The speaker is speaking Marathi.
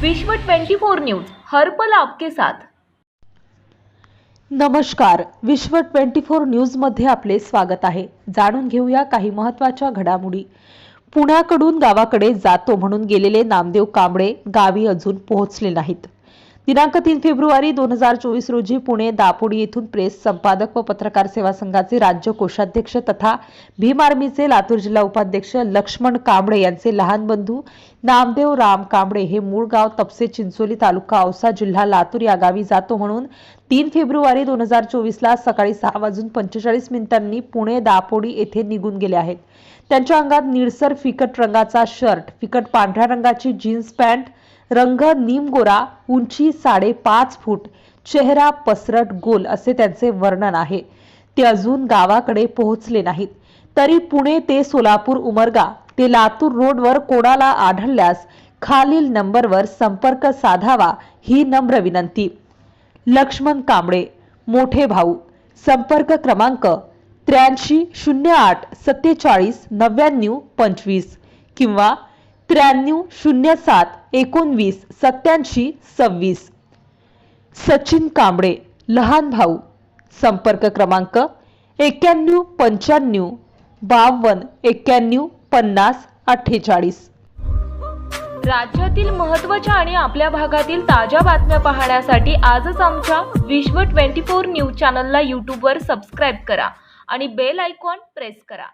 विश्व 24 न्यूज हर पल आपके साथ. नमस्कार. विश्व 24 न्यूजमध्ये आपले स्वागत आहे. जाणून घेऊया काही महत्त्वाच्या घडामोडी. पुण्याकडून गावाकडे जातो म्हणून गेलेले नामदेव कांबळे गावी अजून पोहोचले नाहीत. दिनांक तीन फेब्रुवारी दोन हजार चोवीस रोजी पुणे दापोडी येथून प्रेस संपादक व पत्रकार सेवा संघाचे राज्य कोषाध्यक्ष तथा भीम आर्मीचे लातूर जिल्हा उपाध्यक्ष लक्ष्मण कांबळे यांचे लहान बंधू नामदेव राम कांबळे हे मूळ गाव तपसे चिंचोली तालुका औसा जिल्हा लातूर या गावी जातो म्हणून तीन फेब्रुवारी दोन हजार चोवीसला सकाळी सहा वाजून पंचेचाळीस मिनिटांनी पुणे दापोडी येथे निघून गेले आहेत. त्यांच्या अंगात निळसर फिकट रंगाचा शर्ट फिकट पांढऱ्या रंगाची जीन्स पॅन्ट रंग निमगोरा उंची साडेपाच फूट चेहरा पसरट गोल असे त्यांचे वर्णन आहे. ते अजून गावाकडे पोहोचले नाहीत. तरी पुणे ते सोलापूर उमरगा ते लातूर रोडवर कोणाला आढळल्यास खालील नंबरवर संपर्क साधावा ही नम्र विनंती. लक्ष्मण कांबळे मोठे भाऊ संपर्क क्रमांक त्र्याऐंशी शून्य आठ सत्तेचाळीस नव्याण्णव पंचवीस किंवा त्र्याण्णव शून्य सात एकोणवीस सत्याऐंशी सव्वीस. सचिन कांबळे लहान भाऊ. संपर्क क्रमांक एक्क्याण्णव पंच्याण्णव बावन्न एक्क्याण्णव पन्नास अठ्ठेचाळीस. राज्यातील महत्त्वाच्या आणि आपल्या भागातील ताज्या बातम्या पाहण्यासाठी आजच आमच्या विश्व 24 न्यूज चॅनलला यूट्यूबवर सबस्क्राईब करा आणि बेल आयकॉन प्रेस करा.